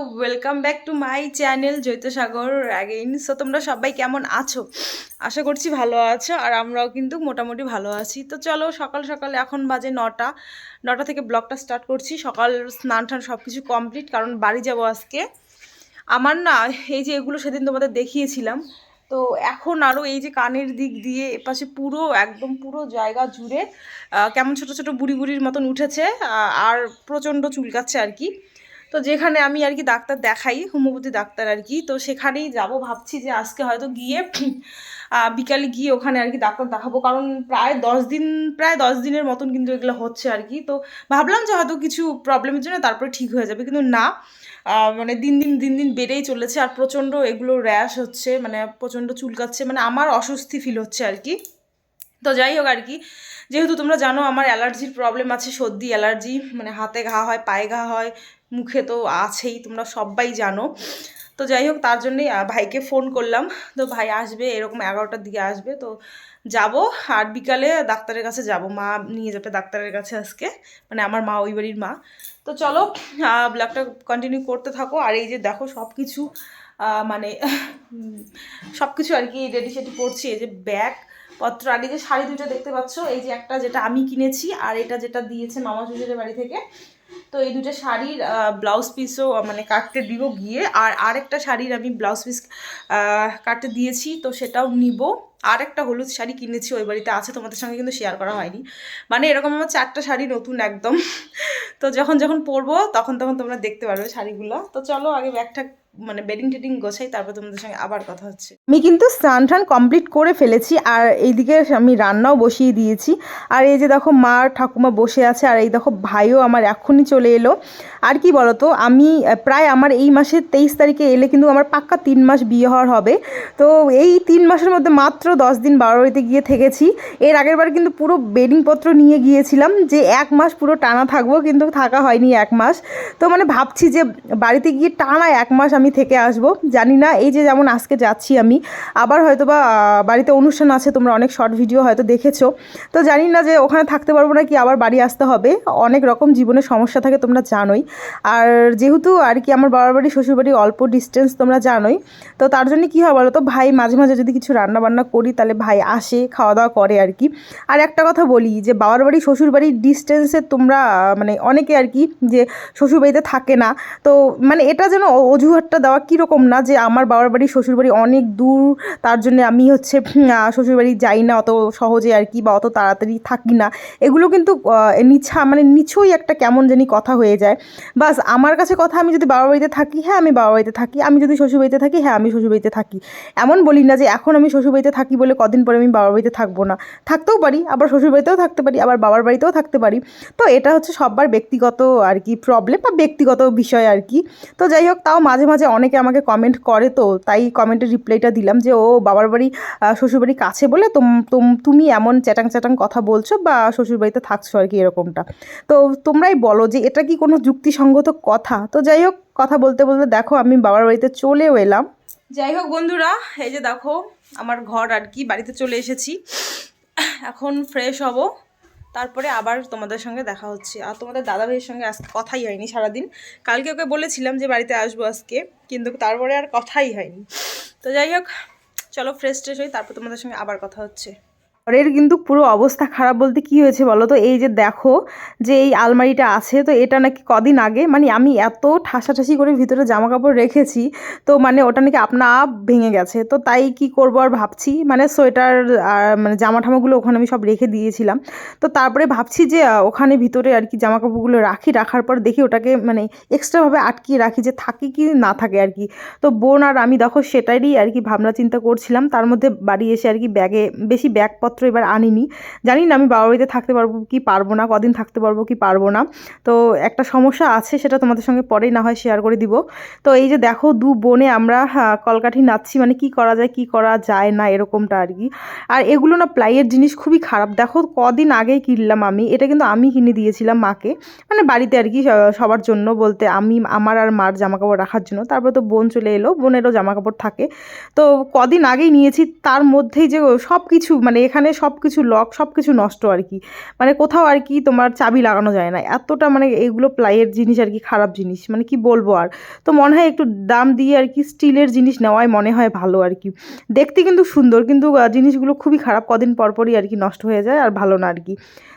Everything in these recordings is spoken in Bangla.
Welcome back to my channel Joitsagar again so তোমরা সবাই কেমন আছো? আশা করছি ভালো আছো, আর আমরাও কিন্তু মোটামুটি ভালো আছি। তো চলো, সকাল সকাল এখন বাজে নটা। নটা থেকে ব্লগটা স্টার্ট করছি। সকাল স্নান টান সব কিছু কমপ্লিট কারণ বাড়ি যাব আজকে। আমার না, এই যে এগুলো সেদিন তোমাদের দেখিয়েছিলাম। তো এখন আরও এই যে কানের দিক দিয়ে, এপাশে পুরো, একদম পুরো জায়গা জুড়ে কেমন ছোট ছোট বুড়ি বুড়ির মতন উঠেছে আর প্রচণ্ড চুলকাচ্ছে আর কি। তো যেখানে আমি আর কি ডাক্তার দেখাই, হোমিওপ্যাথি ডাক্তার আর কি, তো সেখানেই যাব, ভাবছি যে আজকে হয়তো গিয়ে বিকালে গিয়ে ওখানে আর কি ডাক্তার দেখাবো। কারণ প্রায় দশ দিন, প্রায় দশ দিনের মতন কিন্তু এগুলো হচ্ছে আর কি। তো ভাবলাম যে হয়তো কিছু প্রবলেমের জন্য তারপরে ঠিক হয়ে যাবে। কিন্তু না মানে দিন দিন দিন দিন বেড়েই চলেছে আর প্রচণ্ড এগুলো র্যাশ হচ্ছে মানে প্রচণ্ড চুলকাচ্ছে মানে আমার অস্বস্তি ফিল হচ্ছে আর কি। তো যাই হোক আর কি, যেহেতু তোমরা জানো আমার অ্যালার্জির প্রবলেম আছে, সর্দি অ্যালার্জি মানে হাতে ঘা হয়, পায়ে ঘা হয় মুখে তো আছেই, তোমরা সবাই জানো। তো যাই হোক, তার জন্যই ভাইকে ফোন করলাম। তো ভাই আসবে, এরকম এগারোটার দিকে আসবে। তো যাব, আর বিকালে ডাক্তারের কাছে যাব। মা নিয়ে যাবে ডাক্তারের কাছে আজকে। মানে আমার মা, ওই বাড়ির মা। তো চলো ব্লগটা কন্টিনিউ করতে থাকো। আর এই যে দেখো সব কিছু মানে সব কিছু আর কি রেডি সেটি করছি। এই যে ব্যাগ পত্র, আর এই যে শাড়ি দুটো দেখতে পাচ্ছ? এই যে একটা যেটা আমি কিনেছি, আর এটা যেটা দিয়েছে মামা শ্বশুরের বাড়ি থেকে তো এই দুটো শাড়ির ব্লাউজ পিসও মানে কাটতে দিব গিয়ে। আর আরেকটা শাড়ির আমি ব্লাউজ পিস কাটতে দিয়েছি, তো সেটাও নিব। আর একটা হলুদ শাড়ি কিনেছি ওই বাড়িতে আছে, তোমাদের সঙ্গে কিন্তু শেয়ার করা হয়নি। মানে এরকম আমার চারটা শাড়ি নতুন একদম। তো যখন যখন পরবো, তখন তখন তোমরা দেখতে পারবে শাড়িগুলো। তো চলো আগে ব্যাগটা মানে বেডিং টেডিং গোছাই, তারপর তোমাদের সঙ্গে আবার কথা হচ্ছে। আমি কিন্তু স্নান টান কমপ্লিট করে ফেলেছি, আর এইদিকে আমি রান্নাও বসিয়ে দিয়েছি। আর এই যে দেখো মা ঠাকুমা বসে আছে, আর এই দেখো ভাইও আমার এখনই চলে এলো। আর কি বলতো, আমি প্রায় আমার এই মাসের তেইশ তারিখে এলে কিন্তু আমার পাক্কা তিন মাস বিয়ে হওয়ার হবে। তো এই তিন মাসের মধ্যে মাত্র দশ দিন বারোইতে গিয়ে থেকেছি। এর আগের বার কিন্তু পুরো বেডিংপত্র নিয়ে গিয়েছিলাম যে এক মাস পুরো টানা থাকব, কিন্তু থাকা হয়নি এক মাস। তো মানে ভাবছি যে বাড়িতে গিয়ে টানা এক মাস আমি থেকে আসব। জানি না, এই যে যেমন আজকে যাচ্ছি আমি, আবার হয়তো বা বাড়িতে অনুষ্ঠান আছে, তোমরা অনেক শর্ট ভিডিও হয়তো দেখেছ। তো জানি না যে ওখানে থাকতে পারব না কি আবার বাড়ি আসতে হবে। অনেক রকম জীবনের সমস্যা থাকে, তোমরা জানোই। আর যেহেতু আর কি আমার বাবার বাড়ি শ্বশুর বাড়ি অল্প ডিস্টেন্স তোমরা জানোই, তো তার জন্য কী হয় বলো তো ভাই মাঝে মাঝে যদি কিছু রান্না বান্না করি তাহলে ভাই আসে খাওয়া দাওয়া করে আর কি। আর একটা কথা বলি যে বাবার বাড়ি শ্বশুর বাড়ির ডিস্টেন্সে তোমরা মানে অনেকে আর কি যে শ্বশুর বাড়িতে থাকে না। তো মানে এটা যেন অজুহাতটা দেওয়া কীরকম না যে, আমার বাবার বাড়ি শ্বশুর বাড়ি অনেক দূর, তার জন্য আমি হচ্ছে শ্বশুর বাড়ি যাই না, অত সহজে আর কি বা অত তাড়াতাড়ি থাকি না। এগুলো কিন্তু নিছা মানে নিছই একটা কেমন জানি কথা হয়ে যায়। বাস, আমার কাছে কথা, আমি যদি বাবার বাড়িতে থাকি হ্যাঁ আমি বাবার বাড়িতে থাকি। আমি যদি শ্বশুর বাড়িতে থাকি হ্যাঁ আমি শ্বশুর বাড়িতে থাকি। এমন বলি না যে, এখন আমি শ্বশুর বাড়িতে থাকি বলে কদিন পরে আমি বাবার বাড়িতে থাকব না। থাকতেও পারি আবার শ্বশুর বাড়িতেও থাকতে পারি আবার বাবার বাড়িতেও থাকতে পারি। তো এটা হচ্ছে সবার ব্যক্তিগত আর কি প্রবলেম বা ব্যক্তিগত বিষয় আর কি। তো যাই হোক তাও মাঝে মাঝে অনেকে আমাকে কমেন্ট করে তো তাই কমেন্টের রিপ্লাইটা দিলাম যে ও বাবার বাড়ি আহ, শ্বশুর বাড়ি কাছে বলে তুম এমন চ্যাটাং চ্যাটাং কথা বলছো বা শ্বশুর বাড়িতে থাকছো আর কি এরকমটা। তো তোমরাই বলো যে এটা কি কোনো যুক্তিসঙ্গত কথা? তো যাই হোক কথা বলতে বলতে দেখো আমি বাবার বাড়িতে চলেও এলাম। যাই হোক বন্ধুরা এই যে দেখো আমার ঘর আর কি, বাড়িতে চলে এসেছি। এখন ফ্রেশ হব। তারপরে আবার তোমাদের সঙ্গে দেখা হচ্ছে। আর তোমাদের দাদা ভাইয়ের সঙ্গে আজকে কথাই হয়নি সারাদিন। কালকে ওকে বলেছিলাম যে বাড়িতে আসব আজকে, কিন্তু তারপরে আর কথাই হয়নি। তো যাই হোক, চলো ফ্রেশ ট্রেশ হই, তারপর তোমাদের সঙ্গে আবার কথা হচ্ছে। ঘরের কিন্তু পুরো অবস্থা খারাপ বলতে কি হয়েছে বলো তো? এই যে দেখো যে এই আলমারিটা আছে, তো এটা নাকি কদিন আগে মানে আমি এত ঠাসাঠাসি করে ভিতরে জামা কাপড় রেখেছি, তো মানে ওটা নাকি আপনা আপ ভেঙে গেছে। তো তাই কি করব আর ভাবছি মানে সোয়েটার আর মানে জামা ঠামাগুলো ওখানে আমি সব রেখে দিয়েছিলাম। তো তারপরে ভাবছি যে ওখানে ভিতরে আর কি জামা কাপড়গুলো রাখি, রাখার পর দেখি ওটাকে মানে এক্সট্রাভাবে আটকিয়ে রাখি যে থাকে কি না থাকে আর কি। তো বোন আর আমি দেখো সেটারই আর কি ভাবনা চিন্তা করছিলাম, তার মধ্যে বাড়ি এসে আর কি ব্যাগে, বেশি ব্যাগপত্র এবার আনিনি। জানি না আমি বাবা বাড়িতে থাকতে পারব কি পারব না, কদিন থাকতে পারব কি পারব না। তো একটা সমস্যা আছে, সেটা তোমাদের সঙ্গে পরেই না হয় শেয়ার করে দিব। তো এই যে দেখো, দু বোনে আমরা কলকাঠি নাচ্ছি মানে কি করা যায়, কি করা যায় না, এরকমটা আর কি। আর এগুলো না প্লাইয়ের জিনিস খুবই খারাপ। দেখো, কদিন আগেই কিনলাম আমি। এটা কিন্তু আমি কিনে দিয়েছিলাম মাকে। মানে বাড়িতে আর কি সবার জন্য বলতে আমি, আমার আর মার জামা কাপড় রাখার জন্য। তারপর তো বোন চলে এলো, বোনেরও জামা কাপড় থাকে। তো কদিন আগেই নিয়েছি, তার মধ্যেই যে সব কিছু মানে এখানে এখানে সব কিছু লক সব কিছু নষ্ট আর কি। মানে কোথাও আর কি তোমার চাবি লাগানো যায় না। এতটা মানে এইগুলো প্লাইয়ের জিনিস আর কি, খারাপ জিনিস। মানে কি বলব আর? তো মনে হয় একটু দাম দিয়ে আর কি স্টিলের জিনিস নেওয়াই মনে হয় ভালো আর কি। দেখতে কিন্তু সুন্দর, কিন্তু জিনিসগুলো খুবই খারাপ। কদিন পরপরই আর কি নষ্ট হয়ে যায় আর ভালো না আর কি।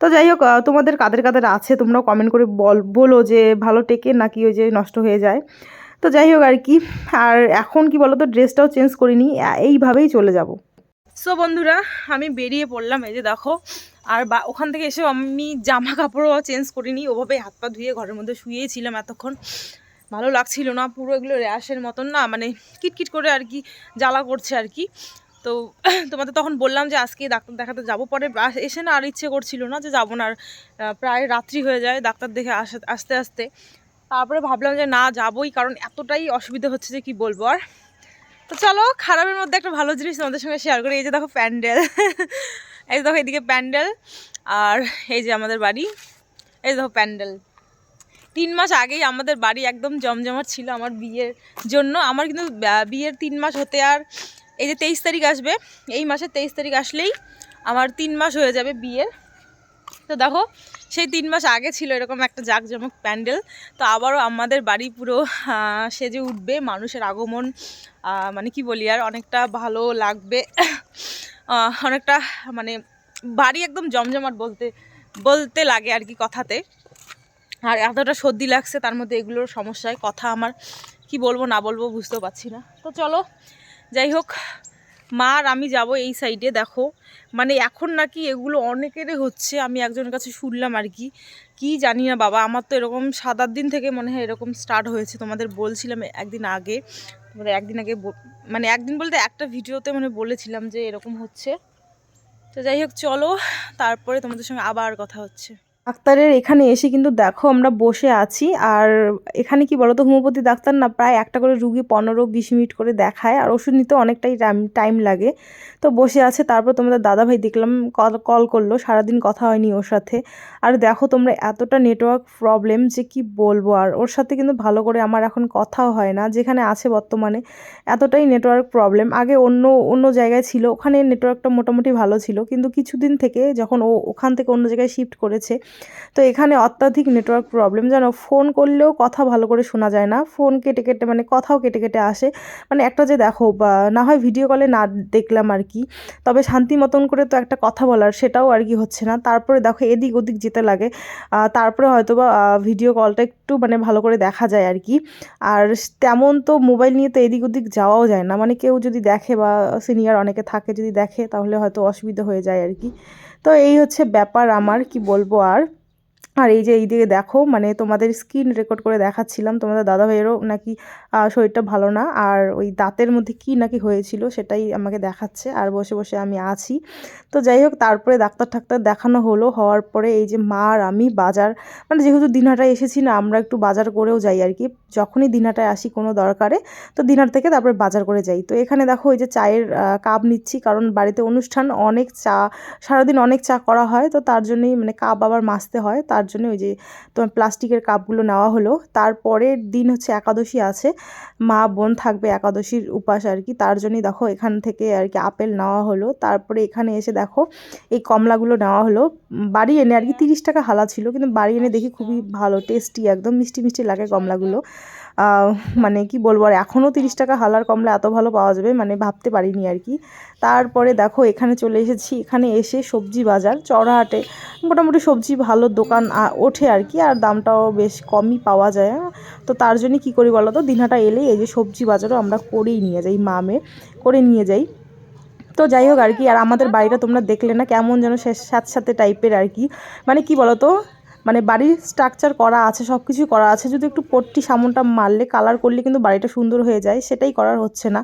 তো যাই হোক তোমাদের কাদের কাদের আছে তোমরাও কমেন্ট করে বল, বলো যে ভালো টেকে নাকি ওই যে নষ্ট হয়ে যায়। তো যাই হোক আর কি। আর এখন কি বলো তো ড্রেসটাও চেঞ্জ করিনি এইভাবেই চলে যাব। সো বন্ধুরা, আমি বেরিয়ে পড়লাম, এই যে দেখো। আর বা, ওখান থেকে এসেও আমি জামা কাপড়ও চেঞ্জ করিনি। ওভাবে হাত পা ধুয়ে ঘরের মধ্যে শুয়েই ছিলাম এতক্ষণ। ভালো লাগছিল না, পুরো এগুলো র্যাশের মতন না মানে কিটকিট করে আর কি জ্বালা করছে আর কি। তো, তোমাদের তখন বললাম যে আজকে ডাক্তার দেখাতে যাব। পরে এসে না আর ইচ্ছে করছিল না যে যাব না। আর প্রায় রাত্রি হয়ে যায় ডাক্তার দেখে আসে, আস্তে আস্তে। তারপরে ভাবলাম যে না যাবোই, কারণ এতটাই অসুবিধা হচ্ছে যে কি বলব আর। তো চলো, খারাপের মধ্যে একটা ভালো জিনিস তোমাদের সঙ্গে শেয়ার করি, এই যে দেখো প্যান্ডেল। এই দেখো, এদিকে প্যান্ডেল, আর এই যে আমাদের বাড়ি, এই দেখো প্যান্ডেল। তিন মাস আগেই আমাদের বাড়ি একদম জমজমাট ছিল আমার বিয়ের জন্য। আমার কিন্তু বিয়ের তিন মাস হতে আর, এই যে তেইশ তারিখ আসবে, এই মাসের তেইশ তারিখ আসলেই আমার তিন মাস হয়ে যাবে বিয়ের। তো দেখো সেই তিন মাস আগে ছিল এরকম একটা জাঁকজমক প্যান্ডেল। তো আবারও আমাদের বাড়ি পুরো সেজে উঠবে। মানুষের আগমন মানে কি বলি আর, অনেকটা ভালো লাগবে। অনেকটা মানে বাড়ি একদম জমজমাট বলতে বলতে লাগে আর কি কথাতে। আর এতটা সর্দি লাগছে, তার মধ্যে এগুলোর সমস্যায়। কথা আমার কি বলব, না বলব বুঝতেও পারছি না। তো চলো, যাই হোক মা আর আমি যাব এই সাইডে দেখো। মানে এখন নাকি এগুলো অনেকেরই হচ্ছে, আমি একজনের কাছে শুনলাম আর কি। কি জানি না বাবা, আমার তো এরকম সাত আট দিন থেকে মনে হয় এরকম স্টার্ট হয়েছে, তোমাদের বলছিলাম একদিন আগে। মানে একদিন আগে মানে একদিন বলতে একটা ভিডিওতে মানে বলেছিলাম যে এরকম হচ্ছে। তো যাই হোক, চলো, তারপরে তোমাদের সঙ্গে আবার কথা হচ্ছে। ডাক্তারের এখানে এসে কিন্তু দেখো আমরা বসে আছি। আর এখানে কি বলতো, হোমিওপ্যাথি ডাক্তার না প্রায় একটা করে রুগী পনেরো বিশ মিনিট করে দেখায়। আর ওষুধ নিতে অনেকটাই টাইম লাগে। তো বসে আছে, তারপর তোমাদের দাদাভাই দেখলাম, কল কল করল। সারাদিন কথা হয়নি ওর সাথে। আর দেখো তোমরা এতটা নেটওয়ার্ক প্রবলেম যে কি বলব? আর ওর সাথে কিন্তু ভালো করে আমার এখন কথাও হয় না। যেখানে আছে বর্তমানে এতটাই নেটওয়ার্ক প্রবলেম আগে অন্য অন্য জায়গায় ছিল, ওখানে নেটওয়ার্কটা মোটামুটি ভালো ছিল। কিন্তু কিছুদিন থেকে যখন ও ওখান থেকে অন্য জায়গায় শিফট করেছে তো এখানে অত্যাধিক নেটওয়ার্ক প্রবলেম জানো ফোন করলেও কথা ভালো করে শোনা যায় না। ফোন কেটে কেটে মানে কথাও কেটে কেটে আসে। মানে একটা যে দেখো না হয় ভিডিও কলে না দেখলাম আর কি, তবে শান্তি মতন করে তো একটা কথা বলার, সেটাও আর কি হচ্ছে না। তারপরে দেখো, এদিক ওদিক যেতে লাগে। তারপরে হয়তো বা ভিডিও কলটা একটু মানে ভালো করে দেখা যায় আর কি। আর তেমন তো মোবাইল নিয়ে তো এদিক ওদিক যাওয়াও যায় না। মানে কেউ যদি দেখে বা সিনিয়র অনেকে থাকে যদি দেখে, তাহলে হয়তো অসুবিধা হয়ে যায় আর কি। তো এই হচ্ছে ব্যাপার আমার কি বলব আর? আর এই যে এই দিকে দেখো মানে তোমাদের স্কিন রেকর্ড করে দেখাচ্ছিলাম, তোমাদের দাদা ভাইয়েরও নাকি শরীরটা ভালো না, আর ওই দাঁতের মধ্যে কি নাকি হয়েছিল সেটাই আমাকে দেখাচ্ছে, আর বসে বসে আমি আছি। তো যাই হোক, তারপরে ডাক্তার ঠাক্তার দেখানো হলো, হওয়ার পরে এই যে মা আর আমি বাজার মানে যেহেতু দিনহাটায় এসেছি না, আমরা একটু বাজার করেও যাই আর কি, যখনই দিনহাটায় আসি কোনো দরকারে, তো দিনহাট থেকে তারপরে বাজার করে যাই। তো এখানে দেখো ওই যে চায়ের কাপ নিচ্ছি, কারণ বাড়িতে অনুষ্ঠান অনেক চা, সারাদিন অনেক চা করা হয়, তো তার জন্যই মানে কাপ আবার মাজতে হয়, তার জন্য ওই যে তোমার প্লাস্টিকের কাপগুলো নেওয়া হলো। তারপরের দিন হচ্ছে একাদশী আছে। মা, বোন থাকবে একাদশীর উপাস আর কি। তার জন্যই দেখো এখান থেকে আর কি আপেল নেওয়া হলো। তারপরে এখানে এসে দেখো এই কমলাগুলো নেওয়া হলো। বাড়ি এনে আর কি তিরিশ টাকা হালা ছিল, কিন্তু বাড়ি এনে দেখি খুবই ভালো, টেস্টি, একদম মিষ্টি মিষ্টি লাগে কমলাগুলো। মানে কি বলব, আর এখনও তিরিশ টাকা হালার কমলা এত ভালো পাওয়া যাবে মানে ভাবতে পারিনি আর কি। তারপরে দেখো, এখানে চলে এসেছি, এখানে এসে সবজি বাজার, চড়াহাটে মোটামুটি সবজি ভালো দোকান ওঠে আর কি, আর দামটাও বেশ কমই পাওয়া যায় তো তার জন্য কি করি বলো তো দিনহাটা এলেই এই যে সবজি বাজারও আমরা করেই নিয়ে যাই মামে করে নিয়ে যাই। তো যাই হোক আর কি, আর আমাদের বাড়িটা তোমরা দেখলে না, কেমন যেন সাথে সাথে টাইপের আর কি। মানে কি বলো তো মানে বাড়ির স্ট্রাকচার করা আছে সব কিছুই করা আছে। যদি একটু পট্টি সামনটা মারলে কালার করলে কিন্তু বাড়িটা সুন্দর হয়ে যায়। সেটাই করার হচ্ছে না।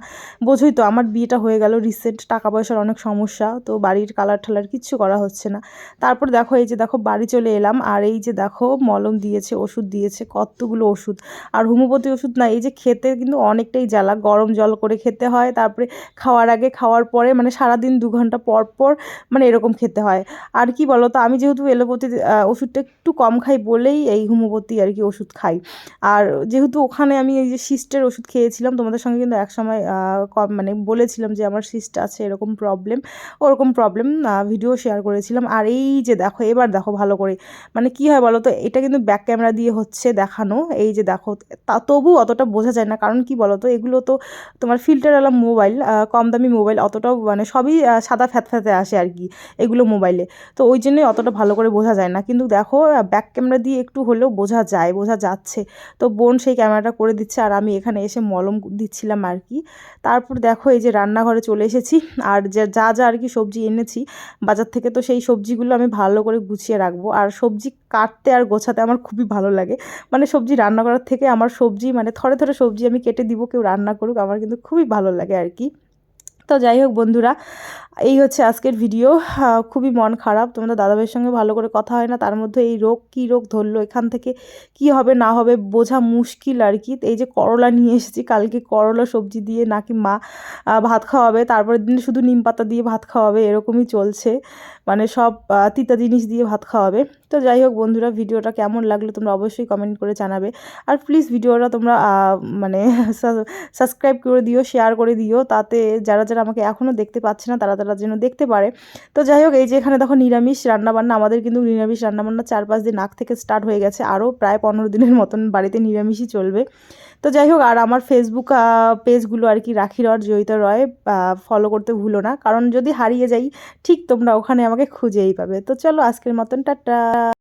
বোঝোই তো আমার বিয়েটা হয়ে গেল রিসেন্ট টাকা পয়সার অনেক সমস্যা, তো বাড়ির কালার ঠালার কিচ্ছু করা হচ্ছে না। তারপর দেখো, এই যে দেখো, বাড়ি চলে এলাম, আর এই যে দেখো, মলম দিয়েছে, ওষুধ দিয়েছে, কতগুলো ওষুধ। আর হোমিওপ্যাথি ওষুধ না, এই যে খেতে কিন্তু অনেকটাই জ্বালা, গরম জল করে খেতে হয়, তারপরে খাওয়ার আগে, খাওয়ার পরে মানে সারাদিন দু ঘণ্টা পর পর মানে এরকম খেতে হয়। আর কি বলো তো আমি যেহেতু এলোপ্যাথি ওষুধটা একটু কম খাই বলেই এই হোমিওপ্যাথি আর কি ওষুধ খাই। আর যেহেতু ওখানে আমি এই যে সিস্টের ওষুধ খেয়েছিলাম, তোমাদের সঙ্গে কিন্তু একসময় কম মানে বলেছিলাম যে আমার সিস্ট আছে, এরকম প্রবলেম ওরকম প্রবলেম ভিডিও শেয়ার করেছিলাম। আর এই যে দেখো, এবার দেখো ভালো করে মানে কি হয় বলো তো এটা কিন্তু ব্যাক ক্যামেরা দিয়ে হচ্ছে দেখানো, এই যে দেখো, তা তবু অতটা বোঝা যায় না, কারণ কি বলো তো এগুলো তো তোমার ফিল্টারওয়ালা মোবাইল কম দামি মোবাইল অতটাও মানে সবই সাদা ফ্যাতফ্যাতে আসে আর কি, এগুলো মোবাইলে তো ওই জন্যই অতটা ভালো করে বোঝা যায় না। কিন্তু দেখো ব্যাক ক্যামেরা দিয়ে একটু হলেও বোঝা যায়, বোঝা যাচ্ছে। তো বোন সেই ক্যামেরাটা করে দিচ্ছে আর আমি এখানে এসে মলম দিচ্ছিলাম আর কি। তারপর দেখো এই যে রান্নাঘরে চলে এসেছি আর যা যা আর কি সবজি এনেছি, বাজার থেকে তো সেই সবজিগুলো আমি ভালো করে গুছিয়ে রাখব। আর সবজি কাটতে আর গোছাতে আমার খুবই ভালো লাগে। মানে সবজি রান্না করার থেকে আমার সবজি মানে থরে থরে সবজি আমি কেটে দিব, কেউ রান্না করুক, আমার কিন্তু খুবই ভালো লাগে আর কি। তো যাই হোক বন্ধুরা, এই হচ্ছে আজকের ভিডিও খুবই মন খারাপ, তোমাদের দাদাভাইয়ের সঙ্গে ভালো করে কথা হয় না, তার মধ্যে এই রোগ কী রোগ ধরলো, এখান থেকে কি হবে, না হবে বোঝা মুশকিল আর কি। এই যে করলা নিয়ে এসেছি, কালকে করলা সবজি দিয়ে নাকি মা ভাত খাওয়াবে, তারপরের দিন শুধু নিম পাতা দিয়ে ভাত খাওয়াবে, এরকমই চলছে। মানে সব তিতা জিনিস দিয়ে ভাত খাওয়াবে। তো যাই হোক বন্ধুরা, ভিডিওটা কেমন লাগল তোমরা অবশ্যই কমেন্ট করে জানাবে। আর প্লিজ ভিডিওটা তোমরা মানে সাবস্ক্রাইব করে দিও শেয়ার করে দিও, তাতে যারা যারা আমাকে এখনও দেখতে পাচ্ছে না, তারা তারা যেন দেখতে পারে। তো যাই হোক, এই যে এখানে দেখো নিরামিষ রান্নাবান্না, আমাদের কিন্তু নিরামিষ রান্নাবান্না চার পাঁচ দিন আগ থেকে স্টার্ট হয়ে গেছে। আরও প্রায় পনেরো দিনের মতন বাড়িতে নিরামিষই চলবে। তো যাই হোক, আর আমার ফেসবুক পেজগুলো আর কি রাখি রয় জয়িতা রয় ফলো করতে ভুলো না। কারণ যদি হারিয়ে যাই, ঠিক তোমরা ওখানে আমাকে খুঁজেই পাবে। তো চলো, আজকের মতন, টাটা।